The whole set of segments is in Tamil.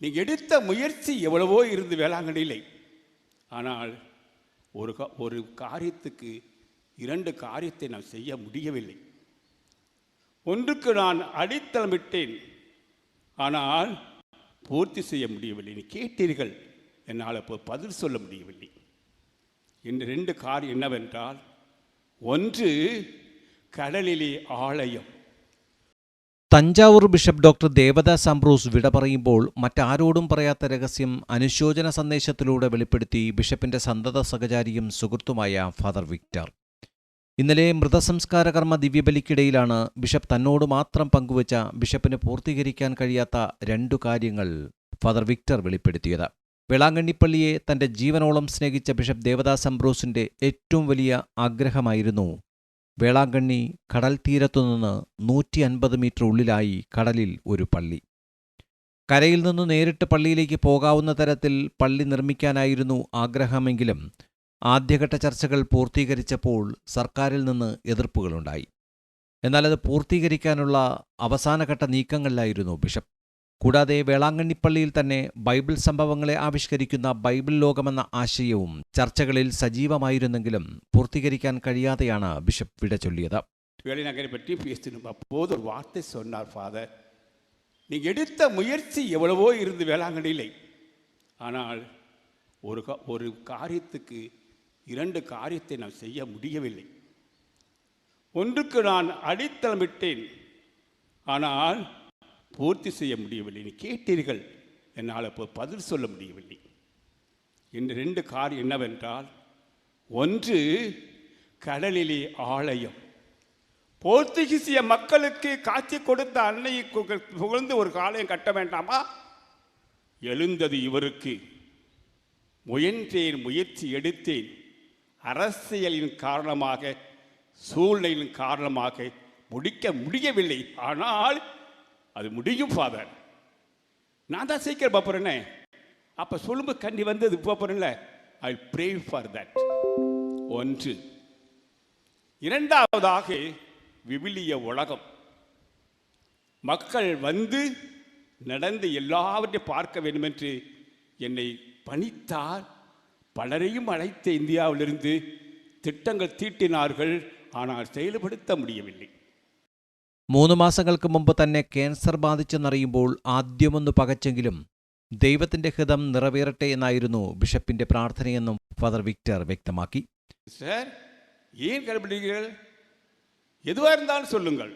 நீங்கள் எடுத்த முயற்சி எவ்வளவோ இருந்து வேளாங்கண்ணியில். ஆனால் ஒரு கா- ஒரு காரியத்துக்கு இரண்டு காரியத்தை நான் செய்ய முடியவில்லை. ஒன்றுக்கு நான் அடித்தளமிட்டேன். ஆனால் பூர்த்தி செய்ய முடியவில்லை. நீ கேட்டீர்கள். என்னால் இப்போ பதில் சொல்ல முடியவில்லை. இந்த ரெண்டு காரியம் என்னவென்றால் ஒன்று கடலிலே ஆலயம். Thanjavur bishop doctor Devadas Ambrose വിട പറയുമ്പോൾ മറ്റാരോടും പറയാത്ത രഹസ്യം അനുശോചന സന്ദേശത്തിലൂടെ വെളിപ്പെടുത്തി ബിഷപ്പിന്റെ സന്തത സഹചാരിയും സുഹൃത്തുമായ ഫാദർ വിക്ടർ. ഇന്നലെ മൃതസംസ്കാര കർമ്മ ദിവ്യബലിക്കിടയിലാണ് ബിഷപ്പ് തന്നോട് മാത്രം പങ്കുവച്ച ബിഷപ്പിന് പൂർത്തീകരിക്കാൻ കഴിയാത്ത രണ്ടു കാര്യങ്ങൾ ഫാദർ വിക്ടർ വെളിപ്പെടുത്തിയത്. വേളാങ്കണ്ണിപ്പള്ളിയെ തന്റെ ജീവനോളം സ്നേഹിച്ച ബിഷപ്പ് ദേവദാസ് അംബ്രൂസിന്റെ ഏറ്റവും വലിയ ആഗ്രഹമായിരുന്നു വേളാങ്കണ്ണി കടൽ തീരത്തുനിന്ന് നൂറ്റി അൻപത് മീറ്റർ ഉള്ളിലായി കടലിൽ ഒരു പള്ളി. കരയിൽ നിന്ന് നേരിട്ട് പള്ളിയിലേക്ക് പോകാവുന്ന തരത്തിൽ പള്ളി നിർമ്മിക്കാനായിരുന്നു ആഗ്രഹമെങ്കിലും ആദ്യഘട്ട ചർച്ചകൾ പൂർത്തീകരിച്ചപ്പോൾ സർക്കാരിൽ നിന്ന് എതിർപ്പുകളുണ്ടായി. എന്നാൽ അത് പൂർത്തീകരിക്കാനുള്ള അവസാനഘട്ട നീക്കങ്ങളിലായിരുന്നു ബിഷപ്പ്. കൂടാതെ വേളാങ്കണ്ണിപ്പള്ളിയിൽ തന്നെ ബൈബിൾ സംഭവങ്ങളെ ആവിഷ്കരിക്കുന്ന ബൈബിൾ ലോകമെന്ന ആശയവും ചർച്ചകളിൽ സജീവമായിരുന്നെങ്കിലും പൂർത്തീകരിക്കാൻ കഴിയാതെയാണ് ബിഷപ്പ് വിട ചൊല്ലിയത് வேலைநகரை பற்றி பேசணும் அப்போது ஒரு வார்த்தை சொன்னார் ஃபாதர் நீங்கள் எடுத்த முயற்சி எவ்வளவோ இருந்து வேளாங்கண்ணியில் ஆனால் ஒரு கா- ஒரு காரியத்துக்கு இரண்டு காரியத்தை நான் செய்ய முடியவில்லை ஒன்றுக்கு நான் அடித்தளமிட்டேன் ஆனால் பூர்த்தி செய்ய முடியவில்லை. நீ கேட்டீர்கள். என்னால் இப்போ பதில் சொல்ல முடியவில்லை. இந்த ரெண்டு காரியம் என்னவென்றால் ஒன்று கடலிலே ஆலயம். போர்த்துகீசிய மக்களுக்கு காட்சி கொடுத்த அன்னையை புகழ்ந்து ஒரு காலையும் கட்ட வேண்டாமா? எழுந்தது இவருக்கு. முயன்றேன் முயற்சி எடுத்தேன். அரசியலின் காரணமாக சூழ்நிலையின் காரணமாக முடிக்க முடியவில்லை. ஆனால் அது முடியும் ஃபாதர் நான் தான் சீக்கிரம் பார்ப்பறேனே அப்போ சொல்லும்போது கண்டி வந்தது பார்ப்பறேன்ல ஐ ப்ரே ஃபார் தட் ஒன்று. இரண்டாவதாக விவிலிய உலகம். மக்கள் வந்து நடந்து எல்லாவற்றையும் பார்க்க வேண்டும் என்று என்னை பணித்தார். பலரையும் அழைத்த இந்தியாவிலிருந்து திட்டங்கள் தீட்டினார்கள். ஆனால் செயல்படுத்த முடியவில்லை. മൂന്ന് മാസങ്ങൾക്ക് മുമ്പ് തന്നെ ക്യാൻസർ ബാധിച്ചെന്നറിയുമ്പോൾ ആദ്യമൊന്ന് പകച്ചെങ്കിലും ദൈവത്തിന്റെ ഹിതം നിറവേറട്ടെ എന്നായിരുന്നു ബിഷപ്പിന്റെ പ്രാർത്ഥനയെന്നും ഫാദർ വിക്ടർ വ്യക്തമാക്കി சார் ஏன் கடைபிடிக்கிறீர்கள் எதுவாக இருந்தாலும் சொல்லுங்கள்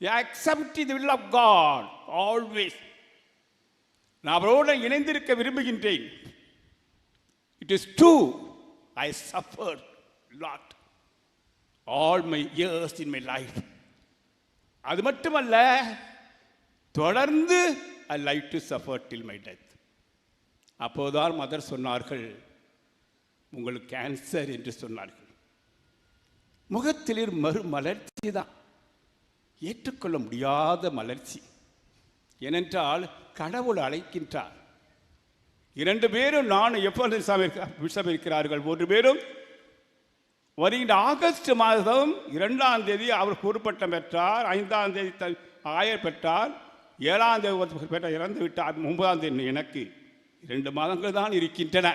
accept the will of God always நான் அவரோடு இணைந்திருக்க விரும்புகின்றேன் it is true I suffer lot all my years in my life அது மட்டுமல்ல தொடர்ந்து I like to suffer till my death அப்போதான் மதர் சொன்னார்கள் உங்களுக்கு கேன்சர் என்று சொன்னார்கள். முகத்திலிர் மறு மலர்ச்சி தான். ஏற்றுக்கொள்ள முடியாத மலர்ச்சி. ஏனென்றால் கடவுள் அழைக்கின்றார். இரண்டு பேரும் நானும் எப்பொழுது பிஷப் இருக்கிறார்கள் ஒன்று பேரும் வருகின்ற ஆகஸ்ட் மாதம் இரண்டாம் தேதி அவர் பொறுப்பட்டம் பெற்றார் ஐந்தாம் தேதி த- ஆயர் பெற்றார் ஏழாம் தேதி பெற்ற பெற்றார் இறந்து விட்டார் ஒன்பதாம் தேதி எனக்கு இரண்டு மாதங்கள் தான் இருக்கின்றன.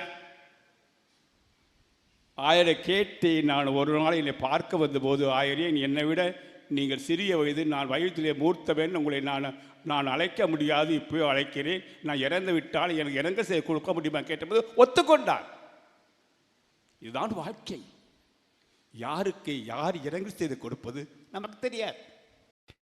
ஆயரை கேட்டு நான் ஒரு நாள் என்னை பார்க்க வந்தபோது ஆயரே என்னை விட நீங்கள் சிறிய வயது நான் வயதிலே மூர்த்தவன் உங்களை நான் நான் அழைக்க முடியாது இப்போயோ அழைக்கிறேன். நான் இறந்து விட்டால் எனக்கு இறங்க செய்ய கொடுக்க முடியுமா? கேட்டபோது ஒத்துக்கொண்டார். இதுதான் வாழ்க்கை. யாருக்கு யார் இறங்கு செய்து கொடுப்பது நமக்கு தெரியாது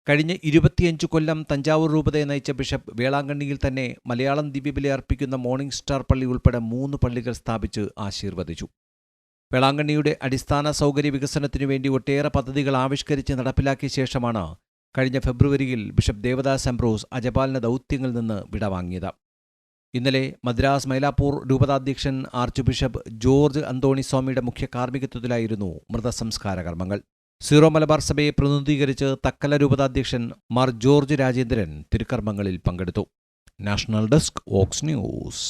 കഴിഞ്ഞ ഇരുപത്തിയഞ്ചു കൊല്ലം തഞ്ചാവൂർ രൂപതയെ നയിച്ച ബിഷപ്പ് വേളാങ്കണ്ണിയിൽ തന്നെ മലയാളം ദിവ്യബലി അർപ്പിക്കുന്ന മോർണിംഗ് സ്റ്റാർ പള്ളി ഉൾപ്പെടെ മൂന്ന് പള്ളികൾ സ്ഥാപിച്ച് ആശീർവദിച്ചു വേളാങ്കണ്ണിയുടെ അടിസ്ഥാന സൗകര്യ വികസനത്തിനു വേണ്ടി ഒട്ടേറെ പദ്ധതികൾ ആവിഷ്കരിച്ച് നടപ്പിലാക്കിയ ശേഷമാണ് കഴിഞ്ഞ ഫെബ്രുവരിയിൽ ബിഷപ്പ് ദേവദാസ് അംബ്രോസ് അജപാലന ദൗത്യങ്ങളിൽ നിന്ന് വിടവാങ്ങിയത് ഇന്നലെ മദ്രാസ് മൈലാപ്പൂർ രൂപതാധ്യക്ഷൻ ആർച്ച് ബിഷപ്പ് ജോർജ് അന്തോണി സ്വാമിയുടെ മുഖ്യ കാർമ്മികത്വത്തിലായിരുന്നു മൃതസംസ്കാര കർമ്മങ്ങൾ സീറോ മലബാർ സഭയെ പ്രതിനിധീകരിച്ച് തക്കല രൂപതാധ്യക്ഷൻ മാർ ജോർജ് രാജേന്ദ്രൻ തിരുക്കർമ്മങ്ങളിൽ പങ്കെടുത്തു. നാഷണൽ ഡെസ്ക് ഓക്സ് ന്യൂസ്.